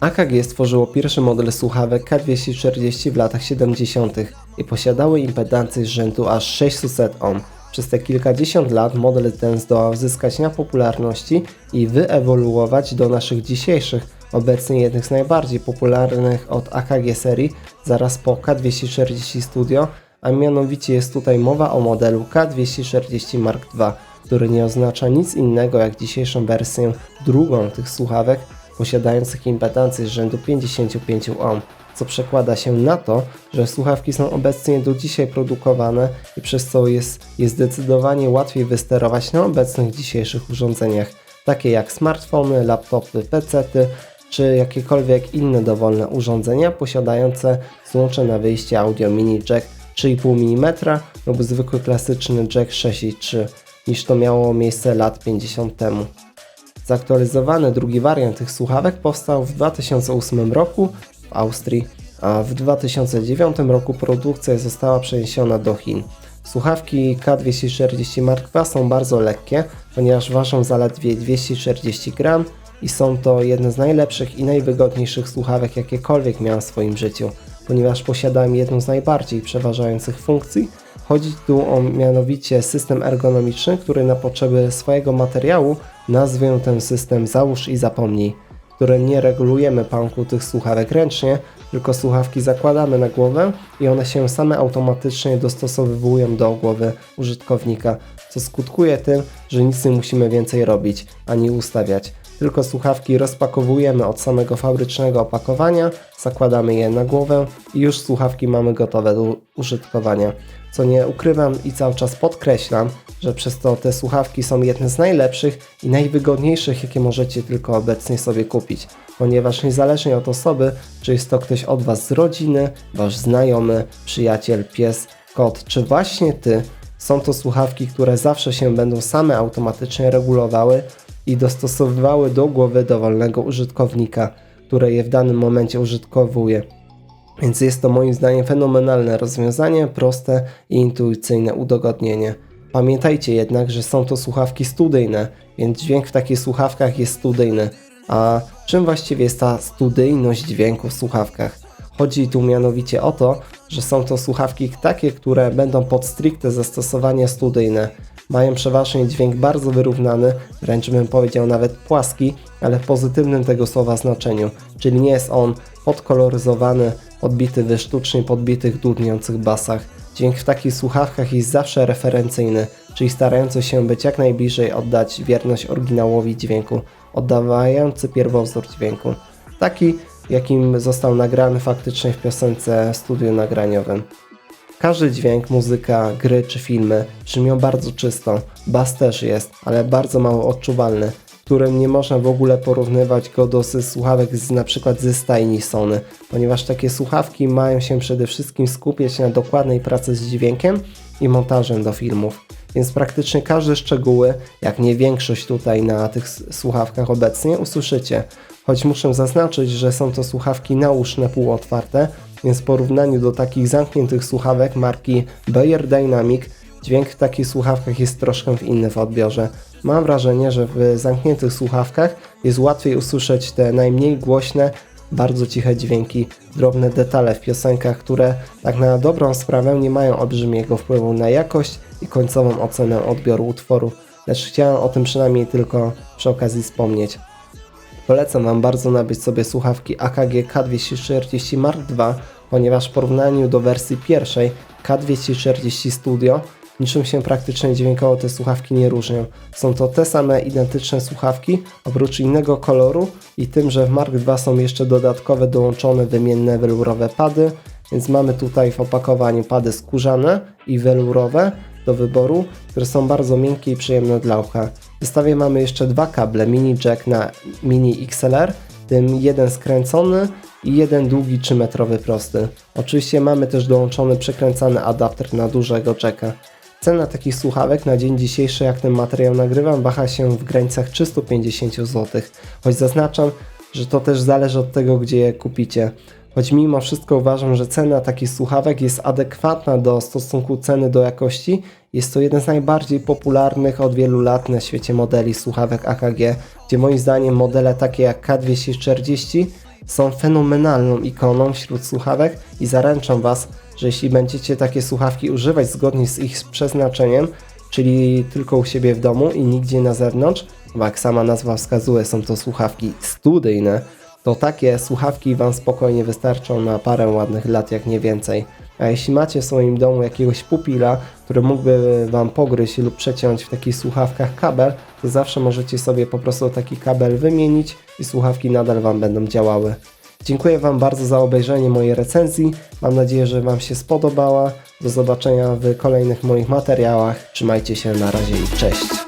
AKG stworzyło pierwszy model słuchawek K240 w latach 70. i posiadały impedancję z rzędu aż 600 ohm. Przez te kilkadziesiąt lat model ten zdołał zyskać na popularności i wyewoluować do naszych dzisiejszych, obecnie jednych z najbardziej popularnych od AKG serii, zaraz po K240 Studio, a mianowicie jest tutaj mowa o modelu K240 Mark II, który nie oznacza nic innego jak dzisiejszą wersję drugą tych słuchawek, posiadających impedancję rzędu 55 ohm, co przekłada się na to, że słuchawki są obecnie do dzisiaj produkowane i przez co jest je zdecydowanie łatwiej wysterować na obecnych dzisiejszych urządzeniach, takie jak smartfony, laptopy, pecety czy jakiekolwiek inne dowolne urządzenia posiadające złącze na wyjście audio mini jack 3,5 mm lub zwykły klasyczny jack 6,3 niż to miało miejsce lat 50 temu. Zaktualizowany drugi wariant tych słuchawek powstał w 2008 roku w Austrii, a w 2009 roku produkcja została przeniesiona do Chin. Słuchawki K240 Mark II są bardzo lekkie, ponieważ ważą zaledwie 240 gram i są to jedne z najlepszych i najwygodniejszych słuchawek jakiekolwiek miałem w swoim życiu, ponieważ posiadałem jedną z najbardziej przeważających funkcji. Chodzi tu o mianowicie system ergonomiczny, który na potrzeby swojego materiału nazwę ten system załóż i zapomnij, którym nie regulujemy pałku tych słuchawek ręcznie, tylko słuchawki zakładamy na głowę i one się same automatycznie dostosowują do głowy użytkownika, co skutkuje tym, że nic nie musimy więcej robić ani ustawiać. Tylko słuchawki rozpakowujemy od samego fabrycznego opakowania, zakładamy je na głowę i już słuchawki mamy gotowe do użytkowania. Co nie ukrywam i cały czas podkreślam, że przez to te słuchawki są jedne z najlepszych i najwygodniejszych, jakie możecie tylko obecnie sobie kupić, ponieważ niezależnie od osoby, czy jest to ktoś od Was z rodziny, Wasz znajomy, przyjaciel, pies, kot, czy właśnie Ty, są to słuchawki, które zawsze się będą same automatycznie regulowały i dostosowywały do głowy dowolnego użytkownika, który je w danym momencie użytkowuje. Więc jest to moim zdaniem fenomenalne rozwiązanie, proste i intuicyjne udogodnienie. Pamiętajcie jednak, że są to słuchawki studyjne, więc dźwięk w takich słuchawkach jest studyjny. A czym właściwie jest ta studyjność dźwięku w słuchawkach? Chodzi tu mianowicie o to, że są to słuchawki takie, które będą pod stricte zastosowanie studyjne. Mają przeważnie dźwięk bardzo wyrównany, wręcz bym powiedział nawet płaski, ale w pozytywnym tego słowa znaczeniu, czyli nie jest on podkoloryzowany, odbity w sztucznie podbitych, dudniących basach. Dźwięk w takich słuchawkach jest zawsze referencyjny, czyli starający się być jak najbliżej oddać wierność oryginałowi dźwięku, oddawający pierwowzór dźwięku. Taki, jakim został nagrany faktycznie w piosence w studiu nagraniowym. Każdy dźwięk, muzyka, gry czy filmy brzmią bardzo czysto. Bas też jest, ale bardzo mało odczuwalny, którym nie można w ogóle porównywać go do słuchawek z na przykład ze stajni Sony, ponieważ takie słuchawki mają się przede wszystkim skupiać na dokładnej pracy z dźwiękiem i montażem do filmów. Więc praktycznie każde szczegóły, jak nie większość tutaj na tych słuchawkach obecnie, usłyszycie. Choć muszę zaznaczyć, że są to słuchawki nauszne półotwarte, więc w porównaniu do takich zamkniętych słuchawek marki Bayer Dynamic, dźwięk w takich słuchawkach jest troszkę inny w odbiorze. Mam wrażenie, że w zamkniętych słuchawkach jest łatwiej usłyszeć te najmniej głośne, bardzo ciche dźwięki, drobne detale w piosenkach, które tak na dobrą sprawę nie mają olbrzymiego wpływu na jakość i końcową ocenę odbioru utworu, lecz chciałem o tym przynajmniej tylko przy okazji wspomnieć. Polecam Wam bardzo nabyć sobie słuchawki AKG K240 Mark II, ponieważ w porównaniu do wersji pierwszej K240 Studio niczym się praktycznie dźwiękowo te słuchawki nie różnią. Są to te same identyczne słuchawki, oprócz innego koloru i tym, że w Mark II są jeszcze dodatkowe dołączone wymienne welurowe pady, więc mamy tutaj w opakowaniu pady skórzane i welurowe do wyboru, które są bardzo miękkie i przyjemne dla ucha. W zestawie mamy jeszcze dwa kable mini jack na mini XLR, tym jeden skręcony i jeden długi 3-metrowy prosty. Oczywiście mamy też dołączony przekręcany adapter na dużego jacka. Cena takich słuchawek na dzień dzisiejszy, jak ten materiał nagrywam, waha się w granicach 350 zł. Choć zaznaczam, że to też zależy od tego, gdzie je kupicie. choć mimo wszystko uważam, że cena takich słuchawek jest adekwatna do stosunku ceny do jakości, jest to jeden z najbardziej popularnych od wielu lat na świecie modeli słuchawek AKG, gdzie moim zdaniem modele takie jak K240 są fenomenalną ikoną wśród słuchawek i zaręczam Was, że jeśli będziecie takie słuchawki używać zgodnie z ich przeznaczeniem, czyli tylko u siebie w domu i nigdzie na zewnątrz, bo jak sama nazwa wskazuje, są to słuchawki studyjne, to takie słuchawki Wam spokojnie wystarczą na parę ładnych lat, jak nie więcej. A jeśli macie w swoim domu jakiegoś pupila, który mógłby Wam pogryźć lub przeciąć w takich słuchawkach kabel, to zawsze możecie sobie po prostu taki kabel wymienić i słuchawki nadal Wam będą działały. Dziękuję Wam bardzo za obejrzenie mojej recenzji. Mam nadzieję, że Wam się spodobała. Do zobaczenia w kolejnych moich materiałach. Trzymajcie się, na razie i cześć.